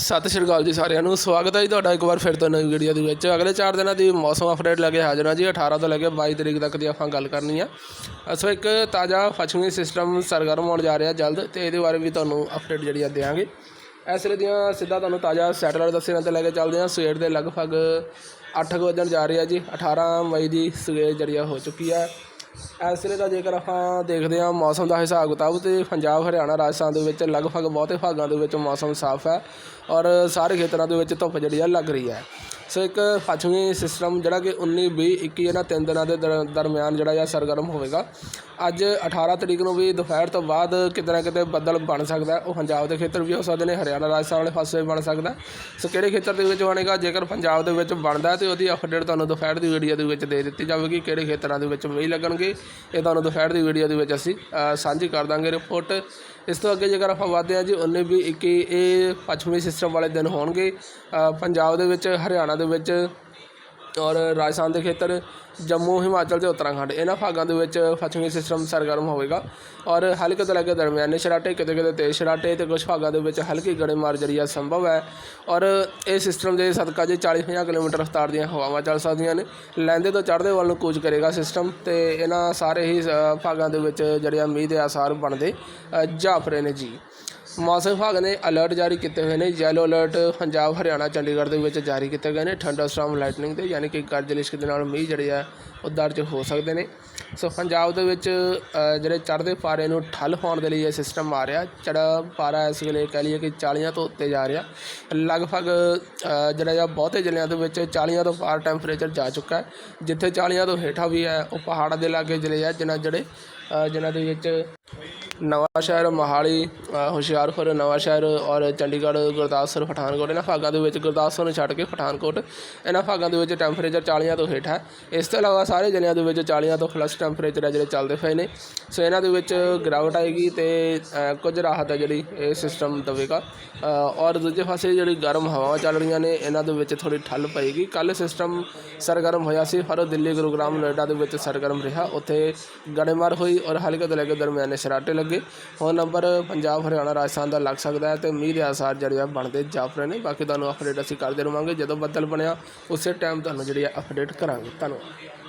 ਸਤਿ ਸ਼੍ਰੀ ਅਕਾਲ ਜੀ ਸਾਰਿਆਂ ਨੂੰ। ਸਵਾਗਤ ਹੈ ਜੀ ਤੁਹਾਡਾ ਇੱਕ ਵਾਰ ਫਿਰ ਤੋਂ ਨਵੀਂ ਵੀਡੀਓ ਦੇ ਵਿੱਚ। ਅਗਲੇ 4 ਦਿਨਾਂ ਦੀ ਮੌਸਮ ਅਪਡੇਟ ਲੈ ਕੇ ਹਾਜ਼ਰ ਹਾਂ ਜੀ। 18 ਤੋਂ ਲੈ ਕੇ 22 ਤਰੀਕ ਤੱਕ ਦੀ ਆਪਾਂ ਗੱਲ ਕਰਨੀ ਆ। ਅਸੋ ਇੱਕ ਤਾਜ਼ਾ ਪੱਛਮੀ ਸਿਸਟਮ ਸਰਗਰਮ ਹੋਣ ਜਾ ਰਿਹਾ ਜਲਦ ਤੇ ਇਹਦੇ ਬਾਰੇ ਵੀ ਤੁਹਾਨੂੰ ਅਪਡੇਟ ਜਿਹੜੀ ਆ ਦੇਵਾਂਗੇ ਇਸ ਵੇਲੇ ਦੀਆਂ ਸਿੱਧਾ ਤੁਹਾਨੂੰ ਤਾਜ਼ਾ ਸੈਟਲਾਈਟ ਦੱਸਣ ਤੇ ਲੈ ਕੇ ਚੱਲਦੇ ਹਾਂ। ਸਵੇਰ ਦੇ ਲਗਭਗ 8 ਵਜੇ ਜਾ ਰਹੀ ਆ ਜੀ। 18 ਮਈ ਦੀ ਸਵੇਰ ਜਿਹੜੀ ਆ ਹੋ ਚੁੱਕੀ ਆ। ਇਸ ਵੇਲੇ ਦਾ ਜੇਕਰ ਆਪਾਂ ਦੇਖਦੇ ਹਾਂ ਮੌਸਮ ਦਾ ਹਿਸਾਬ ਕਿਤਾਬ ਤੇ ਪੰਜਾਬ, ਹਰਿਆਣਾ, ਰਾਜਸਥਾਨ ਦੇ ਵਿੱਚ ਲਗਭਗ ਬਹੁਤੇ ਭਾਗਾਂ ਦੇ ਵਿੱਚ ਮੌਸਮ ਸਾਫ਼ ਹੈ ਔਰ ਸਾਰੇ ਖੇਤਰਾਂ ਦੇ ਵਿੱਚ ਧੁੱਪ ਜਿਹੜੀ ਆ ਲੱਗ ਰਹੀ ਹੈ। ਸੋ ਇੱਕ ਪੱਛਮੀ ਸਿਸਟਮ ਜਿਹੜਾ ਕਿ 19 20 21 ਇਹਨਾਂ ਤਿੰਨ ਦਿਨਾਂ ਦੇ ਦਰ- ਦਰਮਿਆਨ ਜਿਹੜਾ ਆ ਸਰਗਰਮ ਹੋਵੇਗਾ ਅੱਜ 18 ਤਰੀਕ ਨੂੰ ਵੀ ਦੁਪਹਿਰ ਤੋਂ ਬਾਅਦ ਕਿਤੇ ਨਾ ਕਿਤੇ ਬੱਦਲ ਬਣ ਸਕਦਾ ਹੈ। ਉਹ ਪੰਜਾਬ ਦੇ ਖੇਤਰ ਵੀ ਹੋ ਸਕਦੇ ਨੇ ਹਰਿਆਣਾ ਰਾਜਸਥਾਨ ਵਾਲੇ ਪਾਸੇ ਵੀ ਬਣ ਸਕਦਾ ਹੈ। ਸੋ ਕਿਹੜੇ ਖੇਤਰ ਦੇ ਵਿੱਚ ਬਣੇਗਾ ਜੇਕਰ ਪੰਜਾਬ ਦੇ ਵਿੱਚ ਬਣਦਾ ਹੈ ਤੇ ਉਹਦੀ ਅਪਡੇਟ ਤੁਹਾਨੂੰ ਦੁਪਹਿਰ ਦੀ ਵੀਡੀਓ ਦੇ ਵਿੱਚ ਦੇ ਦਿੱਤੀ ਜਾਵੇਗੀ ਕਿਹੜੇ ਖੇਤਰਾਂ ਦੇ ਵਿੱਚ ਮੀਂਹ ਲੱਗਣਗੇ ਇਹ ਤੁਹਾਨੂੰ ਦੁਪਹਿਰ ਦੀ ਵੀਡੀਓ ਦੇ ਵਿੱਚ ਅਸੀਂ ਅ, ਸਾਂਝੀ ਕਰ ਦਾਂਗੇ ਰਿਪੋਰਟ ਇਸ ਤੋਂ ਅੱਗੇ ਜੇਕਰ ਆਪਾਂ ਵਧਦੇ ਹਾਂ ਜੀ 19 ਵੀਹ 21 ਇਹ ਪੱਛਮੀ ਸਿਸਟਮ ਵਾਲੇ ਦਿਨ ਹੋਣਗੇ। ਪੰਜਾਬ ਦੇ ਵਿੱਚ, ਹਰਿਆਣਾ ਦੇ ਵਿੱਚ ਔਰ ਰਾਜਸਥਾਨ ਦੇ ਖੇਤਰ ਜੰਮੂ ਹਿਮਾਚਲ ਅਤੇ ਉੱਤਰਾਖੰਡ ਇਹਨਾਂ ਭਾਗਾਂ ਦੇ ਵਿੱਚ ਪੱਛਮੀ ਸਿਸਟਮ ਸਰਗਰਮ ਹੋਵੇਗਾ। ਔਰ ਹਲਕੇ ਤੋਂ ਲੈ ਕੇ ਦਰਮਿਆਨੇ ਸ਼ਰਾਟੇ ਕਿਤੇ ਕਿਤੇ ਤੇਜ਼ ਸ਼ਰਾਟੇ ਤੇ ਕੁਝ ਭਾਗਾਂ ਦੇ ਵਿੱਚ ਹਲਕੀ ਗੜੇਮਾਰ ਜਿਹੜੀ ਆ ਸੰਭਵ ਹੈ। ਔਰ ਇਹ ਸਿਸਟਮ ਦੇ ਸਦਕਾ ਜੇ 40-50 ਕਿਲੋਮੀਟਰ ਰਫ਼ਤਾਰ ਦੀਆਂ ਹਵਾਵਾਂ ਚੱਲ ਸਕਦੀਆਂ ਨੇ। ਲੈਂਦੇ ਤੋਂ ਚੜ੍ਹਦੇ ਵੱਲ ਨੂੰ ਕੂਚ ਕਰੇਗਾ ਸਿਸਟਮ ਤੇ ਇਹਨਾਂ ਸਾਰੇ ਹੀ ਅ, ਭਾਗਾਂ ਦੇ ਵਿੱਚ ਜਿਹੜੇ ਆ ਮੀਂਹ ਦੇ ਆਸਾਰ ਬਣਦੇ ਅ, ਜਾਪ ਰਹੇ ਨੇ ਜੀ। ਮੌਸਮ ਵਿਭਾਗ ਨੇ ਅਲਰਟ ਜਾਰੀ ਕੀਤੇ ਹੋਏ ਨੇ। ਯੈਲੋ ਅਲਰਟ ਪੰਜਾਬ, ਹਰਿਆਣਾ, ਚੰਡੀਗੜ੍ਹ ਦੇ ਵਿੱਚ ਜਾਰੀ ਕੀਤੇ ਗਏ ਨੇ। ਥੰਡਰਸਟਾਰਮ ਲਾਈਟਨਿੰਗ ਦੇ ਯਾਨੀ ਕਿ ਗਰਜ ਲਿਸ਼ਕ ਦੇ ਨਾਲ ਮੀਂਹ ਜਿਹੜੇ ਆ ਉਹ ਦਰਜ ਹੋ ਸਕਦੇ ਨੇ। ਸੋ ਪੰਜਾਬ ਦੇ ਵਿੱਚ ਜਿਹੜੇ ਚੜ੍ਹਦੇ ਪਾਰੇ ਨੂੰ ਠੱਲ ਪਾਉਣ ਦੇ ਲਈ ਇਹ ਸਿਸਟਮ ਆ ਰਿਹਾ। ਚੜਾ ਪਾਰਾ ਇਸ ਵੇਲੇ ਕਹਿ ਲਈਏ ਕਿ 40 ਤੋਂ ਉੱਤੇ ਜਾ ਰਿਹਾ। ਲਗਭਗ ਜਿਹੜਾ ਆ ਬਹੁਤੇ ਜ਼ਿਲ੍ਹਿਆਂ ਦੇ ਵਿੱਚ 40 ਤੋਂ ਪਾਰ ਟੈਂਪਰੇਚਰ ਜਾ ਚੁੱਕਾ ਹੈ। ਜਿੱਥੇ 40 ਤੋਂ ਹੇਠਾਂ ਵੀ ਹੈ, ਉਹ ਪਹਾੜਾਂ ਦੇ ਲਾਗੇ ਜ਼ਿਲ੍ਹੇ ਆ ਜਿਨ੍ਹਾਂ ਜਿਹੜੇ ਜਿਨ੍ਹਾਂ ਦੇ ਵਿੱਚ ਨਵਾਂਸ਼ਹਿਰ, ਮੋਹਾਲੀ ਹੁਸ਼ਿਆਰਪੁਰ, ਨਵਾਂਸ਼ਹਿਰ ਔਰ ਚੰਡੀਗੜ੍ਹ, ਗੁਰਦਾਸਪੁਰ, ਪਠਾਨਕੋਟ। ਇਹਨਾਂ ਭਾਗਾਂ ਦੇ ਵਿੱਚ ਗੁਰਦਾਸਪੁਰ ਨੂੰ ਛੱਡ ਕੇ ਪਠਾਨਕੋਟ, ਇਹਨਾਂ ਭਾਗਾਂ ਦੇ ਵਿੱਚ ਟੈਂਪਰੇਚਰ 40 ਤੋਂ ਹੇਠ ਹੈ। ਇਸ ਤੋਂ ਇਲਾਵਾ ਸਾਰੇ ਜ਼ਿਲ੍ਹਿਆਂ ਦੇ ਵਿੱਚ 40 ਤੋਂ ਪਲੱਸ ਟੈਂਪਰੇਚਰ ਹੈ ਜਿਹੜੇ ਚੱਲਦੇ ਪਏ ਨੇ। ਸੋ ਇਹਨਾਂ ਦੇ ਵਿੱਚ ਗਿਰਾਵਟ ਆਏਗੀ ਤੇ ਕੁਝ ਰਾਹਤ ਹੈ ਜਿਹੜੀ ਇਹ ਸਿਸਟਮ ਦੇਵੇਗਾ। ਔਰ ਦੂਜੇ ਪਾਸੇ ਜਿਹੜੀ ਗਰਮ ਹਵਾਵਾਂ ਚੱਲ ਰਹੀਆਂ ਨੇ, ਇਹਨਾਂ ਦੇ ਵਿੱਚ ਥੋੜੀ ਠੱਲ ਪਏਗੀ। ਕੱਲ ਸਿਸਟਮ ਸਰਗਰਮ ਹੋਇਆ ਸੀ, ਪਰ ਉਹ ਦਿੱਲੀ, ਗੁਰੂਗ੍ਰਾਮ, ਨੋਇਡਾ ਦੇ ਵਿੱਚ ਸਰਗਰਮ ਰਿਹਾ। ਉੱਥੇ ਗੜੇਮਾਰ ਹੋਈ ਔਰ ਹਲਕੇ ਤੋਂ ਲੈ ਕੇ ਦਰਮਿਆਨੇ ਸ਼ਰਾਟੇ ਲੱਗੇ ਹੁਣ ਨੰਬਰ ਪੰਜਾਬ, ਹਰਿਆਣਾ, ਰਾਜਸਥਾਨ ਦਾ ਲੱਗ ਸਕਦਾ ਹੈ ਤੇ ਮੀਂਹ ਦੇ ਆਸਾਰ ਜਿਹੜੇ ਆ ਬਣਦੇ ਜਾਪ ਰਹੇ ਨੇ। ਬਾਕੀ ਤੁਹਾਨੂੰ ਅਪਡੇਟ ਅਸੀਂ ਕਰਦੇ ਰਵਾਂਗੇ। ਜਦੋਂ ਬੱਦਲ ਬਣਿਆ, ਉਸੇ ਟਾਈਮ ਤੁਹਾਨੂੰ ਜਿਹੜੀ ਆ ਅਪਡੇਟ ਕਰਾਂਗੇ। ਧੰਨਵਾਦ।